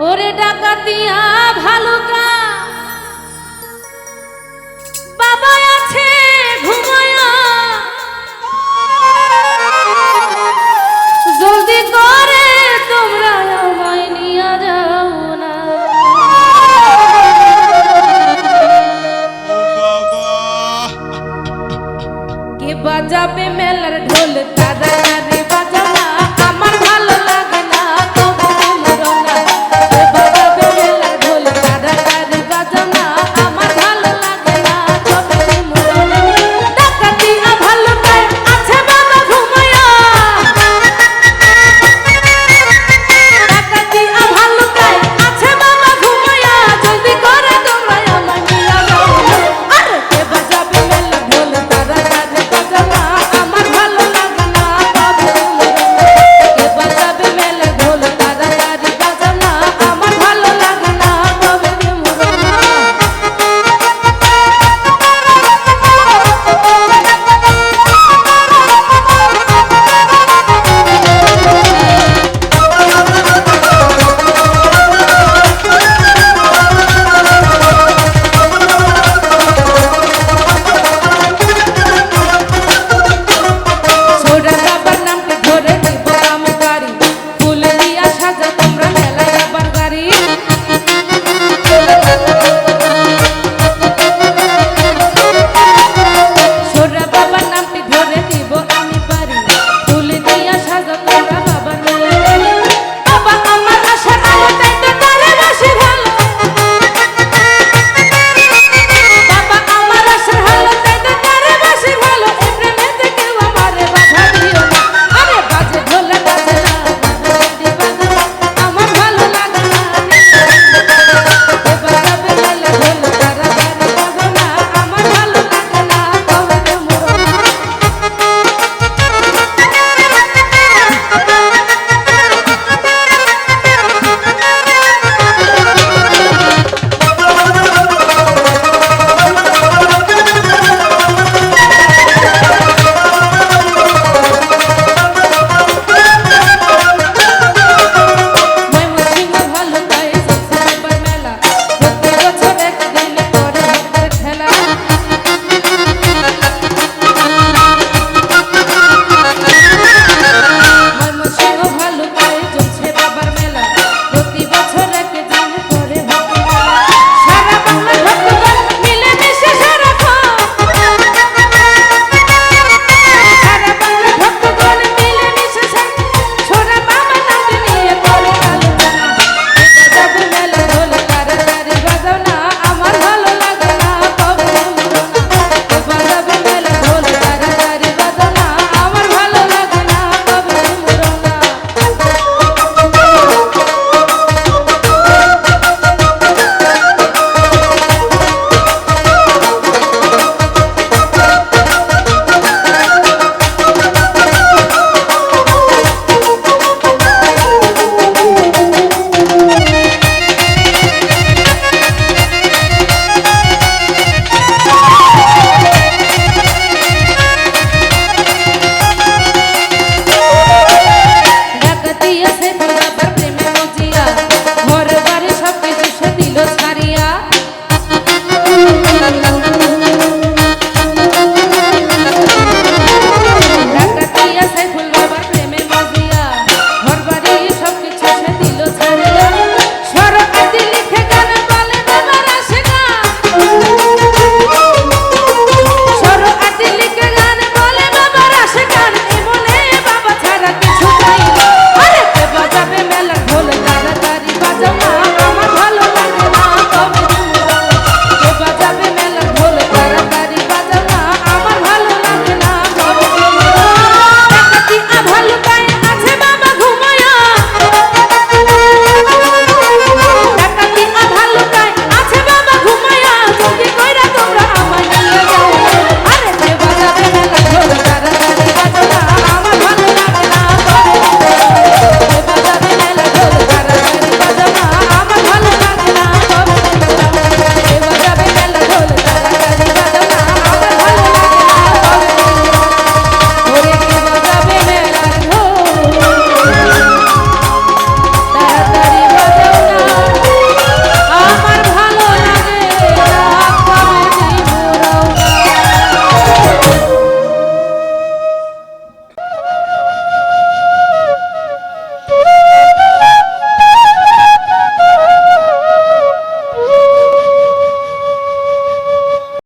ওরে ডাকাতিয়া ভালো বাবা আছে ঘুমায়া জলদি করে তোমরা আমায় নিয়ে যাও না। কে বাজাবে মেলার ঢোল তারা?